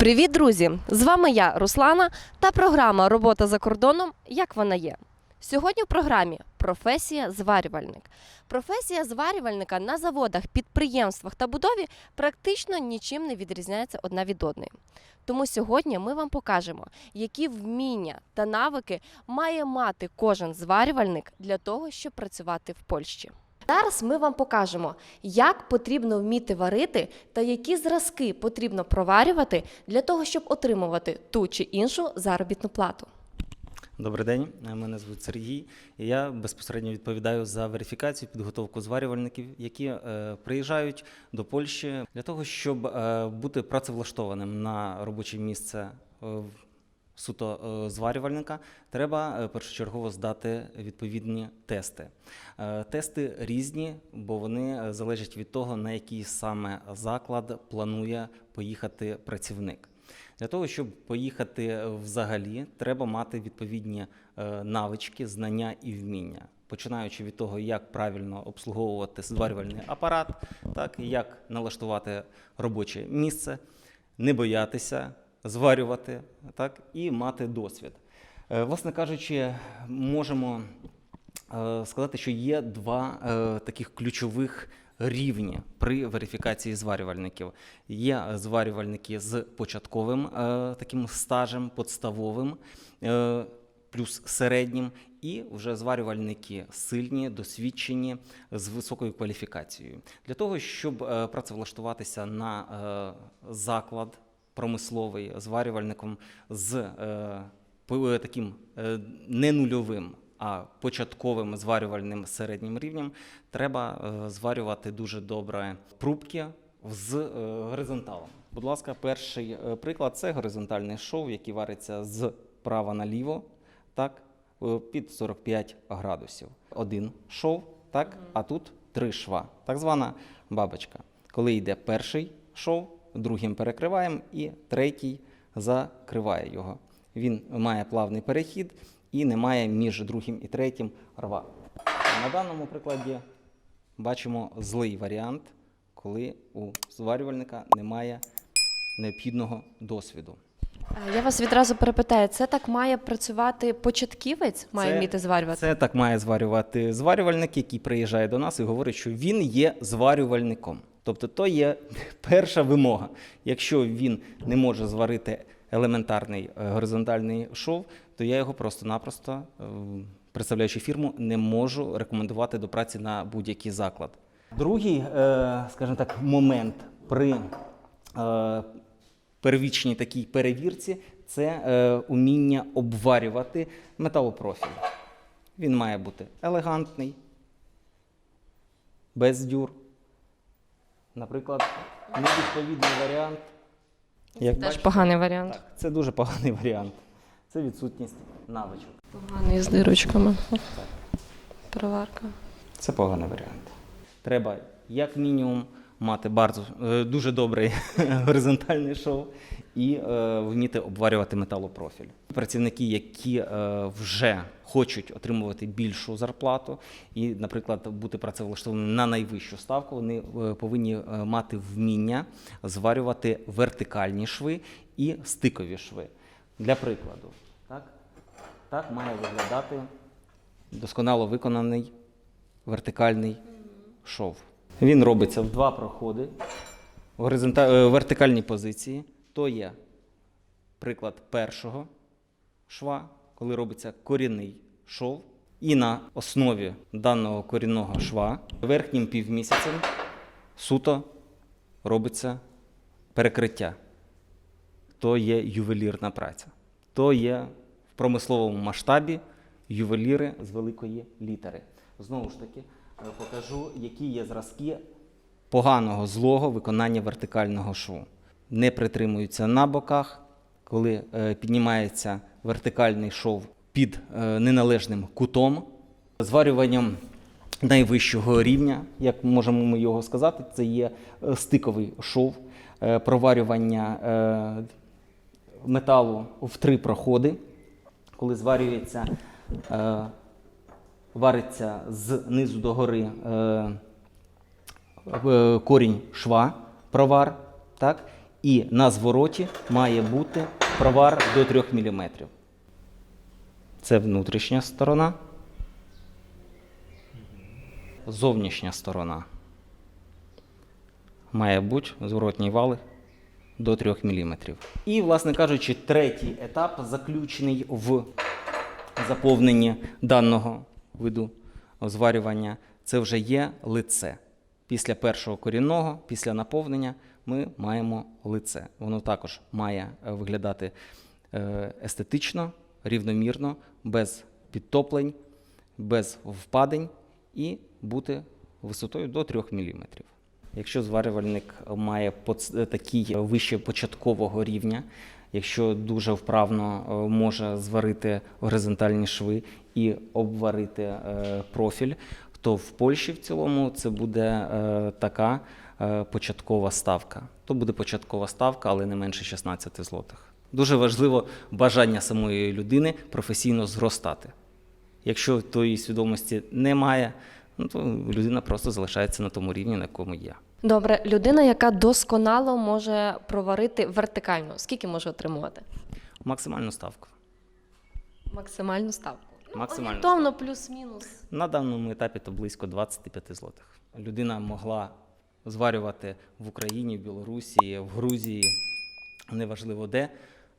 Привіт, друзі! З вами я, Руслана, та програма Робота за кордоном. Як вона є? Сьогодні в програмі професія зварювальник. Професія зварювальника на заводах, підприємствах та будові практично нічим не відрізняється одна від одної. Тому сьогодні ми вам покажемо, які вміння та навики має мати кожен зварювальник для того, щоб працювати в Польщі. Зараз ми вам покажемо, як потрібно вміти варити та які зразки потрібно проварювати для того, щоб отримувати ту чи іншу заробітну плату. Добрий день, мене звуть Сергій. і Я безпосередньо відповідаю за верифікацію, підготовку зварювальників, які е, приїжджають до Польщі для того, щоб е, бути працевлаштованим на робоче місце е, в- суто е, зварювальника. Треба е, першочергово здати відповідні тести. Е, Тести різні, бо вони залежать від того, на який саме заклад планує поїхати працівник. Для того, щоб поїхати взагалі, треба мати відповідні навички, знання і вміння. Починаючи від того, як правильно обслуговувати зварювальний апарат, так як налаштувати робоче місце, не боятися зварювати, так і мати досвід. Е, Власне кажучи, можемо е, сказати, що є два е, таких ключових рівні при верифікації зварювальників. Є зварювальники з початковим таким стажем, подставовим, плюс середнім, і вже зварювальники сильні, досвідчені з високою кваліфікацією. Для того, щоб працевлаштуватися на заклад промисловий зварювальником з е, таким е, не нульовим, а початковим зварювальним середнім рівнем, треба е, зварювати дуже добре прубки з е, горизонталом. Будь ласка, перший е, приклад це горизонтальний шов, який вариться з права наліво, так, е, під 45 градусів. Один шов, так, а тут три шва, так звана бабочка. Коли йде перший шов, другим перекриваємо і третій закриває його. Він має плавний перехід і немає між другим і третім рва. На даному прикладі бачимо злий варіант, коли у зварювальника немає необхідного досвіду. Е, Я вас відразу перепитаю, це так має працювати початківець, має Це- вміти зварювати? Це так має зварювати зварювальник, який приїжджає до нас і говорить, що він є зварювальником. Тобто, то є перша вимога. Якщо він не може зварити елементарний е, горизонтальний шов, то я його просто-напросто, е, представляючи фірму, не можу рекомендувати до праці на будь-який заклад. Другий, е, скажімо так, момент при первічній такій перевірці це уміння обварювати металопрофіль. Він має бути елегантний, без дюр. Наприклад, невідповідний варіант. Як Теж бачите, поганий варіант. так, це дуже поганий варіант. Це відсутність навичок. Поганий з дирочками. Приварка. Це поганий варіант. Треба, як мінімум, мати bardzo, е, дуже добрий горизонтальний шов і е, вміти обварювати металопрофіль. Працівники, які е, вже хочуть отримувати більшу зарплату і, наприклад, бути працевлаштованими на найвищу ставку, вони повинні мати вміння зварювати вертикальні шви і стикові шви. Для прикладу, так, так має виглядати досконало виконаний вертикальний шов. Він робиться в два проходи в е, вертикальній позиції. То є приклад першого шва, коли робиться корінний шов. І на основі даного корінного шва верхнім півмісяцем суто робиться перекриття. То є ювелірна праця. То є в промисловому масштабі ювеліри з великої літери. Знову ж таки, покажу, які є зразки поганого злого виконання вертикального шву. Не притримуються на боках, коли е, піднімається вертикальний шов під е, неналежним кутом, зварюванням найвищого рівня, як можемо ми його сказати, це є е, стиковий шов, е, проварювання е, металу в три проходи, коли зварюється, е, вариться з низу до гори е, е, корінь шва, провар, так? І на звороті має бути провар до 3 мм. Це внутрішня сторона. Зовнішня сторона. Має бути зворотній вал до 3 мм. І, власне кажучи, третій етап заключений в заповненні даного виду зварювання. Це вже є лице. Після першого корінного, після наповнення, ми маємо лице. Воно також має е, виглядати е, естетично, рівномірно, без підтоплень, без впадень і бути висотою до 3 мм. Якщо зварювальник має такий вище початкового рівня, якщо дуже вправно е, може зварити горизонтальні шви і обварити е, профіль, то в Польщі в цілому це буде е, така початкова ставка. То буде початкова ставка, але не менше 16 злотих. Дуже важливо бажання самої людини професійно зростати. Якщо тої свідомості немає, ну, то людина просто залишається на тому рівні, на якому є. Добре, людина, яка досконало може проварити вертикально, скільки може отримувати? Максимальну ставку. Максимальну ставку. Максимальну Орієнтовно плюс-мінус. На даному етапі то близько 25 злотих. Людина могла зварювати в Україні, в Білорусі, в Грузії, неважливо де,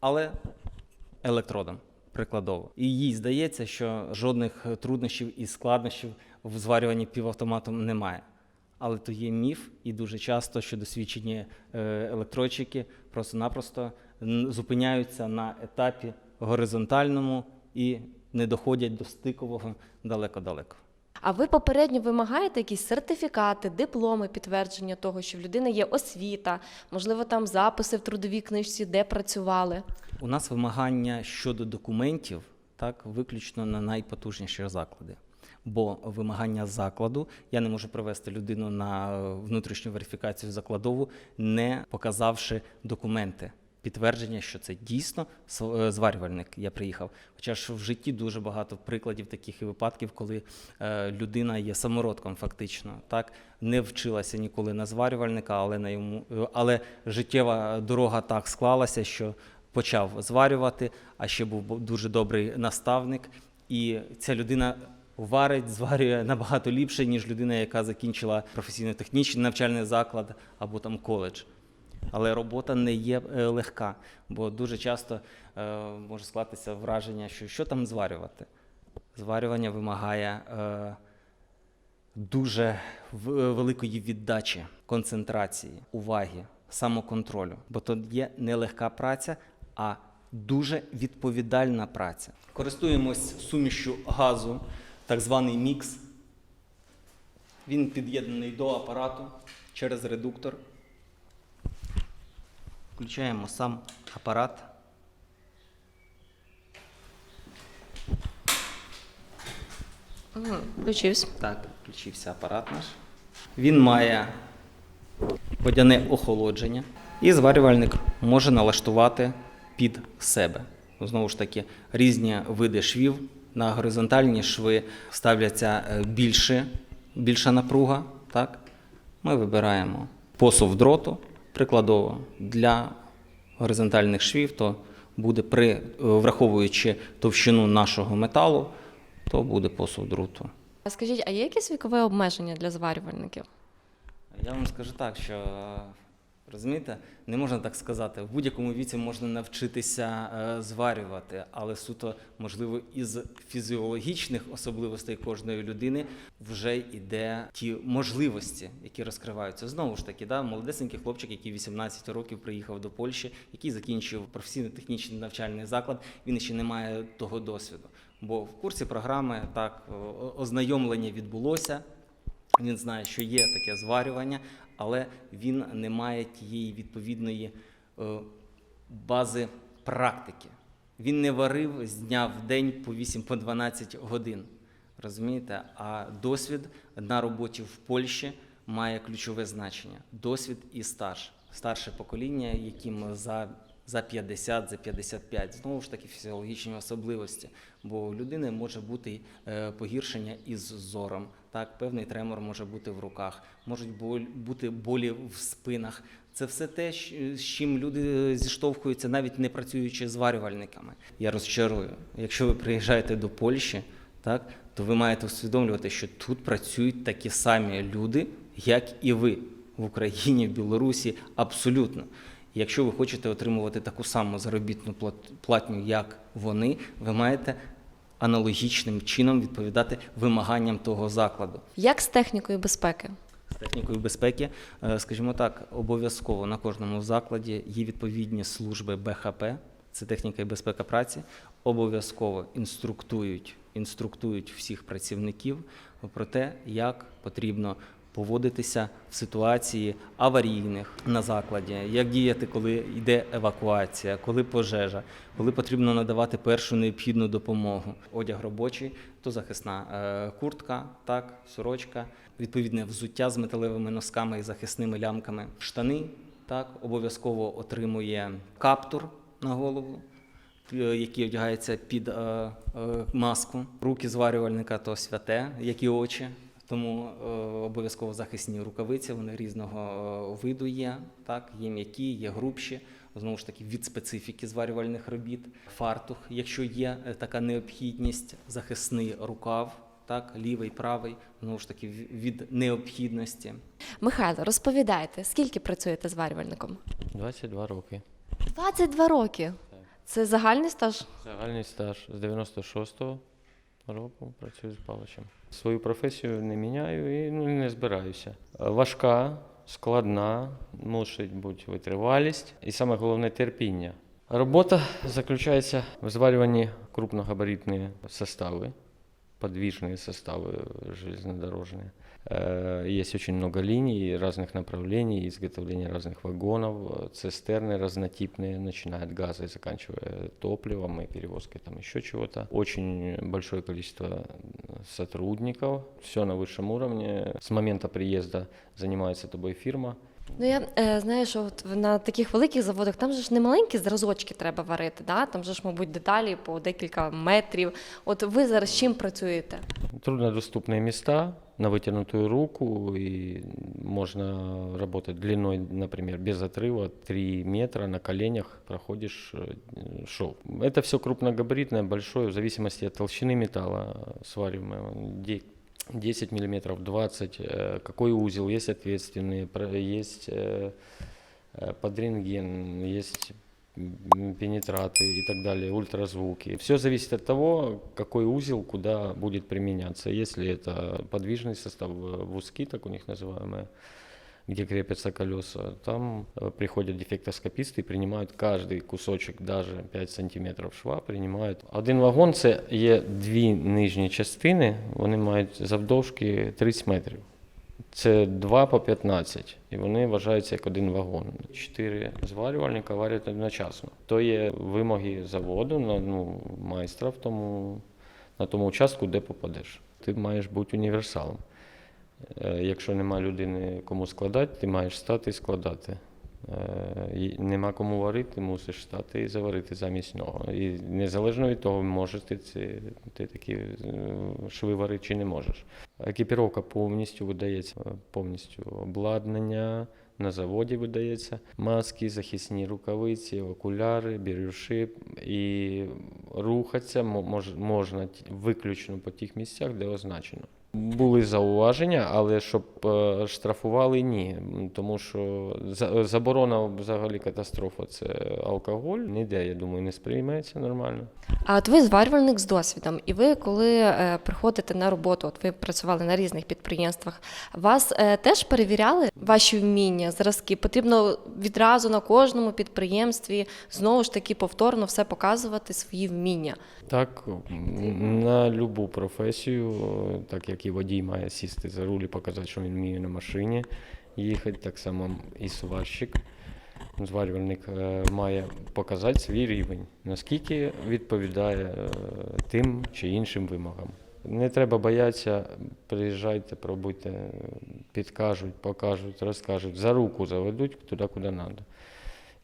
але електродом прикладово. І їй здається, що жодних труднощів і складнощів в зварюванні півавтоматом немає. Але то є міф, і дуже часто, що досвідчені електрочики просто-напросто зупиняються на етапі горизонтальному і не доходять до стикового далеко-далеко. А ви попередньо вимагаєте якісь сертифікати, дипломи, підтвердження того, що в людини є освіта, можливо, там записи в трудовій книжці, де працювали. У нас вимагання щодо документів так виключно на найпотужніші заклади. Бо вимагання закладу я не можу привести людину на внутрішню верифікацію закладову, не показавши документи. Підтвердження, що це дійсно е, зварювальник. Я приїхав. Хоча ж в житті дуже багато прикладів таких і випадків, коли е, людина є самородком, фактично, так не вчилася ніколи на зварювальника, але на йому, е, але життєва дорога так склалася, що почав зварювати, а ще був дуже добрий наставник, і ця людина варить, зварює набагато ліпше, ніж людина, яка закінчила професійно-технічний навчальний заклад або там коледж. Але робота не є е, легка, бо дуже часто е, може склатися враження, що що там зварювати. Зварювання вимагає е, дуже великої віддачі, концентрації, уваги, самоконтролю. Бо то є не легка праця, а дуже відповідальна праця. Користуємось сумішю газу, так званий мікс. Він під'єднаний до апарату через редуктор. Включаємо сам апарат. Включився. Так, включився апарат наш. Він має водяне охолодження, і зварювальник може налаштувати під себе. Знову ж таки, різні види швів. На горизонтальні шви ставляться е, більше, більша напруга. Так? Ми вибираємо посув дроту прикладово для горизонтальних швів, то буде при, е, враховуючи товщину нашого металу, то буде посув дроту. А скажіть, а є якесь вікове обмеження для зварювальників? Я вам скажу так, що розумієте, не можна так сказати. В будь-якому віці можна навчитися е, зварювати, але суто можливо із фізіологічних особливостей кожної людини вже йде ті можливості, які розкриваються. Знову ж таки, да, молодесенький хлопчик, який 18 років приїхав до Польщі, який закінчив професійно-технічний навчальний заклад, він ще не має того досвіду. Бо в курсі програми так ознайомлення відбулося. Він знає, що є таке зварювання, але він не має тієї відповідної е, бази практики. Він не варив з дня в день по 8-12 годин. Розумієте? А досвід на роботі в Польщі має ключове значення: досвід і стаж. Старше покоління, яким за, за 50, за 55. Знову ж таки, фізіологічні особливості. Бо у людини може бути е, погіршення із зором. Так, певний тремор може бути в руках, можуть бути болі в спинах. Це все те, з чим люди зіштовхуються, навіть не працюючи зварювальниками. Я розчарую. Якщо ви приїжджаєте до Польщі, так, то ви маєте усвідомлювати, що тут працюють такі самі люди, як і ви в Україні, в Білорусі, абсолютно. Якщо ви хочете отримувати таку саму заробітну платню, як вони, ви маєте аналогічним чином відповідати вимаганням того закладу. Як з технікою безпеки? З технікою безпеки, е, скажімо так, обов'язково на кожному закладі є відповідні служби БХП, це техніка і безпека праці, обов'язково інструктують, інструктують всіх працівників про те, як потрібно поводитися в ситуації аварійних на закладі, як діяти, коли йде евакуація, коли пожежа, коли потрібно надавати першу необхідну допомогу. Одяг робочий, то захисна е, куртка, так, сорочка, відповідне взуття з металевими носками і захисними лямками, штани, так, обов'язково отримує каптур на голову. е, Який одягається під е, е, маску, руки зварювальника то святе, як і очі. Тому е, обов'язково захисні рукавиці, вони різного е, виду є. Так, є м'які, є грубші, знову ж таки від специфіки зварювальних робіт. Фартух, якщо є е, така необхідність, захисний рукав, так, лівий, правий, знову ж таки в- від необхідності. Михайло, розповідайте, скільки працюєте зварювальником? 22 роки. 22 роки. Це загальний стаж? Загальний стаж з 96-го року працюю з паличем. Свою професію не міняю і ну, не збираюся. Е, Важка, складна, мусить бути витривалість і саме головне терпіння. Робота заключається в зварюванні крупногабаритні состави, подвижные составы железнодорожные. Э, Есть очень много линий разных направлений, изготовления разных вагонов, э, цистерны разнотипные, начиная от газа и заканчивая топливом и перевозкой там еще чего-то. Очень большое количество э, сотрудников, все на высшем уровне. С момента приезда занимается тобой фирма, Ну я е, знаю, що от на таких великих заводах там же ж не маленькі зразочки треба варити, да? там же ж, мабуть, деталі по декілька метрів. От ви зараз чим працюєте? Труднодоступные места на вытянутую руку, и можно работать длиной, например, без отрыва 3 метра на коленях проходишь э, шов. Это все крупногабаритное, большое, в зависимости от толщины металла свариваемого. Де- 10 миллиметров, 20, э, какой узел, есть ответственные, про- есть э, э, под рентген, есть м, пенетраты и так далее, ультразвуки. Все зависит от того, какой узел куда будет применяться. Если это подвижный состав, э, вузки, так у них называемые, где крепятся колеса, там э, приходят дефектоскописты и принимают каждый кусочек, даже 5 сантиметров шва, принимают. Один вагон це є дві нижні частини, вони мають завдовжки 30 метрів. Це 2 по 15, і вони вважаються як один вагон. Чотири зварювальника варять одночасно. То є вимоги заводу на ну, майстра в тому, на тому участку, де попадеш. Ти маєш бути універсалом. Е, Якщо нема людини кому складати, ти маєш стати і складати. Е, Нема кому варити, мусиш стати і заварити замість нього. І незалежно від того, можеш ти, ці, ти такі е, шви варити чи не можеш. Екіпіровка повністю видається, повністю обладнання. На заводі видається маски, захисні рукавиці, окуляри, бірюши. І рухатися можна виключно по тих місцях, де означено. Були зауваження, але щоб е, штрафували ні. Тому що за- заборона взагалі катастрофа це алкоголь. Ніде, я думаю, не сприйметься нормально. А от ви зварювальник з досвідом, і ви, коли е, приходите на роботу, от ви працювали на різних підприємствах, вас е, теж перевіряли ваші вміння, зразки? Потрібно відразу на кожному підприємстві знову ж таки повторно все показувати свої вміння. Так, на любу професію, так як і водій має сісти за руль і показати, що він вміє на машині їхати, так само і сварщик. Зварювальник е, має показати свій рівень, наскільки відповідає е, тим чи іншим вимогам. Не треба боятися, приїжджайте, пробуйте, підкажуть, покажуть, розкажуть, за руку заведуть туди, куди треба.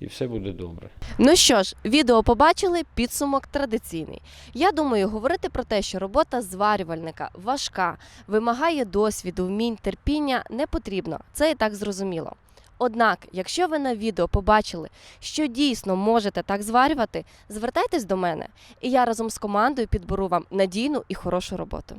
І все буде добре. Ну що ж, відео побачили, підсумок традиційний. Я думаю, говорити про те, що робота зварювальника важка, вимагає досвіду, вмінь, терпіння не потрібно. Це і так зрозуміло. Однак, якщо ви на відео побачили, що дійсно можете так зварювати, звертайтесь до мене, і я разом з командою підберу вам надійну і хорошу роботу.